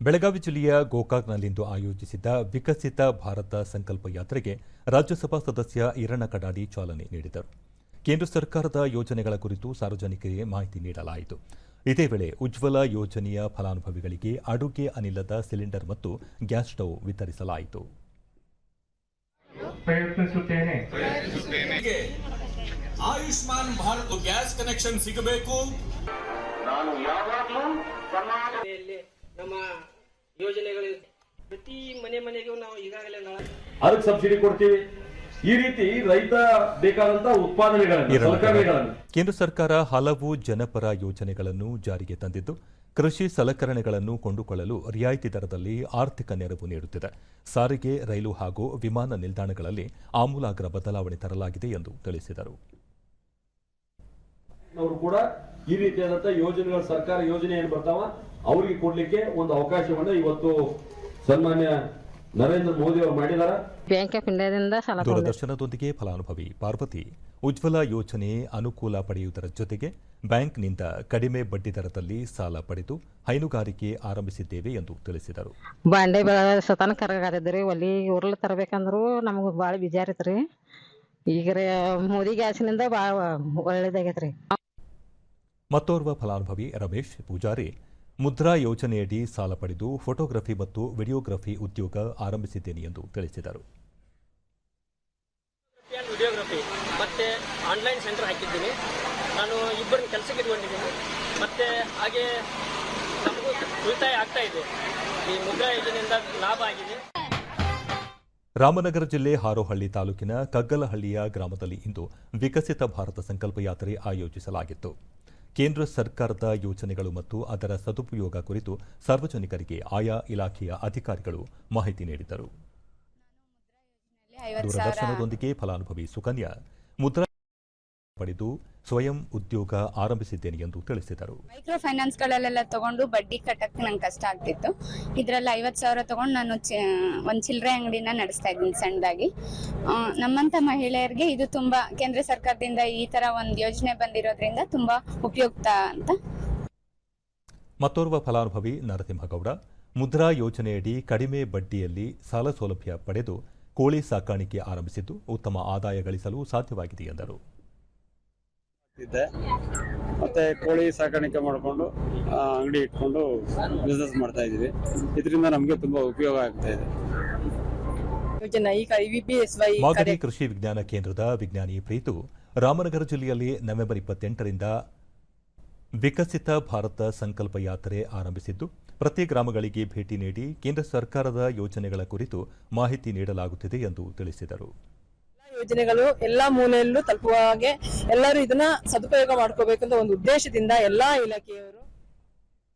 ಬೆಳಗಾವಿ ಜಿಲ್ಲೆಯ ಗೋಕಾಕ್ನಲ್ಲಿಂದು ಆಯೋಜಿಸಿದ್ದ ವಿಕಸಿತ ಭಾರತ ಸಂಕಲ್ಪ ಯಾತ್ರೆಗೆ ರಾಜ್ಯಸಭಾ ಸದಸ್ಯ ಈರಣ್ಣ ಕಡಾಡಿ ಚಾಲನೆ ನೀಡಿದರು. ಕೇಂದ್ರ ಸರ್ಕಾರದ ಯೋಜನೆಗಳ ಕುರಿತು ಸಾರ್ವಜನಿಕರಿಗೆ ಮಾಹಿತಿ ನೀಡಲಾಯಿತು. ಇದೇ ವೇಳೆ ಉಜ್ವಲ ಯೋಜನೆಯ ಫಲಾನುಭವಿಗಳಿಗೆ ಅಡುಗೆ ಅನಿಲದ ಸಿಲಿಂಡರ್ ಮತ್ತು ಗ್ಯಾಸ್ ಸ್ಟೌವ್ ವಿತರಿಸಲಾಯಿತು. ಪ್ರಯತ್ನಿಸುತ್ತೇನೆ. ಆಯುಷ್ಮಾನ್ ಭಾರತ್ ಗ್ಯಾಸ್ ಕನೆಕ್ಷನ್ ಸಿಗಬೇಕು. ಮನೆಯಲ್ಲಿ ನಮ್ಮ ಯೋಜನೆಗಳು ಪ್ರತಿ ಮನೆ ಮನೆಗೂ ನಾವು ಈಗಾಗಲೇ ಅದಕ್ಕೆ ಸಬ್ಸಿಡಿ ಕೊಡ್ತೀವಿ. ಈ ರೀತಿ ರೈತ ಬೇಕಾದಂತಹ ಉತ್ಪಾದನೆಗಳನ್ನು. ಸಲಕರಣೆಗಳನ್ನು. ಕೇಂದ್ರ ಸರ್ಕಾರ ಹಲವು ಜನಪರ ಯೋಜನೆಗಳನ್ನು ಜಾರಿಗೆ ತಂದಿದ್ದು ಕೃಷಿ ಸಲಕರಣೆಗಳನ್ನು ಕೊಂಡುಕೊಳ್ಳಲು ರಿಯಾಯಿತಿ ದರದಲ್ಲಿ ಆರ್ಥಿಕ ನೆರವು ನೀಡುತ್ತಿದೆ. ಸಾರಿಗೆ ರೈಲು ಹಾಗೂ ವಿಮಾನ ನಿಲ್ದಾಣಗಳಲ್ಲಿ ಆಮೂಲಾಗ್ರ ಬದಲಾವಣೆ ತರಲಾಗಿದೆ ಎಂದು ತಿಳಿಸಿದರು. ಕೂಡ ಈ ರೀತಿಯಾದಂತಹ ಯೋಜನೆಗಳು ಸರ್ಕಾರ ಯೋಜನೆ ಏನು ಬರ್ತಾವ? ಅವರಿಗೆ ಕೊಡ್ಲಿಕ್ಕೆ ಒಂದು ಅವಕಾಶವನ್ನ ಇವತ್ತು ಸನ್ಮಾನ್ಯ ನರೇಂದ್ರ ಮೋದಿ ಅವರು ಮಾಡಿದ್ದಾರೆ ಬ್ಯಾಂಕ್ ಆಫ್ ಇಂಡಿಯಾದಿಂದ ಸಾಲ ತಗೊಂಡೆ ದೂರದರ್ಶನದೊಂದಿಗೆ ಫಲಾನುಭವಿ ಪಾರ್ವತಿ. ಉಜ್ವಲ ಯೋಜನೆ ಅನುಕೂಲ ಪಡೆಯುವುದರ ಜೊತೆಗೆ ಬ್ಯಾಂಕ್ನಿಂದ ಕಡಿಮೆ ಬಡ್ಡಿ ದರದಲ್ಲಿ ಸಾಲ ಪಡೆದು ಹೈನುಗಾರಿಕೆ ಆರಂಭಿಸಿದ್ದೇವೆ ಎಂದು ತಿಳಿಸಿದರು. ಬಾಂಡೆ ಸತನ ಕರಗಾದಿದ್ರಿ ಒಲಿ ಉರ್ಲ್ ತರಬೇಕಂದ್ರು ನಮ್ಗೆ ಬಾಳ ಬಿಜಾರಿತ್ರಿ ಈಗ ಮೋದಿ ಗ್ಯಾಸ್ನಿಂದ ಬಾಳ ಒಳ್ಳೇದಾಗೈತ್ರಿ. ಮತ್ತೋರ್ವ ಫಲಾನುಭವಿ ರಮೇಶ್ ಪೂಜಾರಿ ಮುದ್ರಾ ಯೋಜನೆಯಡಿ ಸಾಲ ಪಡೆದು ಫೋಟೋಗ್ರಫಿ ಮತ್ತು ವಿಡಿಯೋಗ್ರಫಿ ಉದ್ಯೋಗ ಆರಂಭಿಸಿದ್ದೇನೆ ಎಂದು ತಿಳಿಸಿದರು. ವಿಡಿಯೋಗ್ರಫಿ ಮತ್ತೆ ಆನ್ಲೈನ್ ಸೆಂಟರ್ ಹಾಕಿದ್ದೀನಿ. ನಾನು ಇಬ್ಬರನ್ನ ಕೆಲಸಕ್ಕೆ ಇಟ್ಕೊಂಡಿದ್ದೀನಿ. ಮತ್ತೆ ಹಾಗೆ ನಮಗೂ ಉಳಿತಾಯ ಆಗ್ತಾ ಇದೆ. ಈ ಮುದ್ರಾ ಯೋಜನೆಯಿಂದ ಲಾಭ ಆಗಿದೆ. ರಾಮನಗರ ಜಿಲ್ಲೆ ಹಾರೋಹಳ್ಳಿ ತಾಲೂಕಿನ ಕಗ್ಗಲಹಳ್ಳಿಯ ಗ್ರಾಮದಲ್ಲಿ ಇಂದು ವಿಕಸಿತ ಭಾರತ ಸಂಕಲ್ಪ ಯಾತ್ರೆ ಆಯೋಜಿಸಲಾಗಿತ್ತು. ಕೇಂದ್ರ ಸರ್ಕಾರದ ಯೋಜನೆಗಳು ಮತ್ತು ಅದರ ಸದುಪಯೋಗ ಕುರಿತು ಸಾರ್ವಜನಿಕರಿಗೆ ಆಯಾ ಇಲಾಖೆಯ ಅಧಿಕಾರಿಗಳು ಮಾಹಿತಿ ನೀಡಿದರು. ದೂರದರ್ಶನದೊಂದಿಗೆ ಫಲಾನುಭವಿ ಸುಕನ್ಯಾ. ಮುದ್ರಾ ಪಡೆದು ಸ್ವಯಂ ಉದ್ಯೋಗ ಆರಂಭಿಸಿದ್ದೇನೆ ಎಂದು ತಿಳಿಸಿದರು. ಮೈಕ್ರೋ ಫೈನಾನ್ಸ್ ಗಳಲ್ಲೆಲ್ಲ ತಗೊಂಡು ಬಡ್ಡಿ ಕಟ್ಟಕ್ಕೆ ನಂಗೆ ಕಷ್ಟ ಆಗ್ತಿತ್ತು. ಇದ್ರಲ್ಲಿ ಐವತ್ತು ಸಾವಿರ ತಗೊಂಡು ನಾನು ಒಂದು ಚಿಲ್ಲರೆ ಅಂಗಡಿನ ನಡೆಸ್ತಾ ಇದ್ದೀನಿ ಸಣ್ಣದಾಗಿ. ನಮ್ಮಂತ ಮಹಿಳೆಯರಿಗೆ ಇದು ತುಂಬಾ ಕೇಂದ್ರ ಸರ್ಕಾರದಿಂದ ಈ ತರ ಒಂದು ಯೋಜನೆ ಬಂದಿರೋದ್ರಿಂದ ತುಂಬಾ ಉಪಯುಕ್ತ ಅಂತ. ಮತ್ತೋರ್ವ ಫಲಾನುಭವಿ ನರಸಿಂಹಗೌಡ ಮುದ್ರಾ ಯೋಜನೆಯಡಿ ಕಡಿಮೆ ಬಡ್ಡಿಯಲ್ಲಿ ಸಾಲ ಸೌಲಭ್ಯ ಪಡೆದು ಕೋಳಿ ಸಾಕಾಣಿಕೆ ಆರಂಭಿಸಿದ್ದು ಉತ್ತಮ ಆದಾಯ ಗಳಿಸಲು ಸಾಧ್ಯವಾಗಿದೆ ಎಂದರು. ಇದ್ದೆ ಮತ್ತೆ ಕೋಳಿ ಸಾಕಾಣಿಕೆ ಮಾಡಿಕೊಂಡು ಅಂಗಡಿ ಇಟ್ಕೊಂಡು ಬಿಸ್ನೆಸ್ ಮಾಡ್ತಾ ಇದೀವಿ ಇದರಿಂದ ನಮಗೆ ತುಂಬಾ ಉಪಯೋಗ ಆಗ್ತಾ ಇದೆ. ಮಾದರಿ ಕೃಷಿ ವಿಜ್ಞಾನ ಕೇಂದ್ರದ ವಿಜ್ಞಾನಿ ಪ್ರೀತು ರಾಮನಗರ ಜಿಲ್ಲೆಯಲ್ಲಿ ನವೆಂಬರ್ ಇಪ್ಪತ್ತೆಂಟರಿಂದ ವಿಕಸಿತ ಭಾರತ ಸಂಕಲ್ಪ ಯಾತ್ರೆ ಆರಂಭಿಸಿದ್ದು ಪ್ರತಿ ಗ್ರಾಮಗಳಿಗೆ ಭೇಟಿ ನೀಡಿ ಕೇಂದ್ರ ಸರ್ಕಾರದ ಯೋಜನೆಗಳ ಕುರಿತು ಮಾಹಿತಿ ನೀಡಲಾಗುತ್ತಿದೆ ಎಂದು ತಿಳಿಸಿದರು. ಯೋಜನೆಗಳು ಎಲ್ಲಾ ಮೂಲೆಯಲ್ಲೂ ತಲುಪುವ ಹಾಗೆ ಎಲ್ಲರೂ ಇದನ್ನ ಸದುಪಯೋಗ ಮಾಡ್ಕೋಬೇಕಂತ ಒಂದು ಉದ್ದೇಶದಿಂದ ಎಲ್ಲಾ ಇಲಾಖೆಯವರು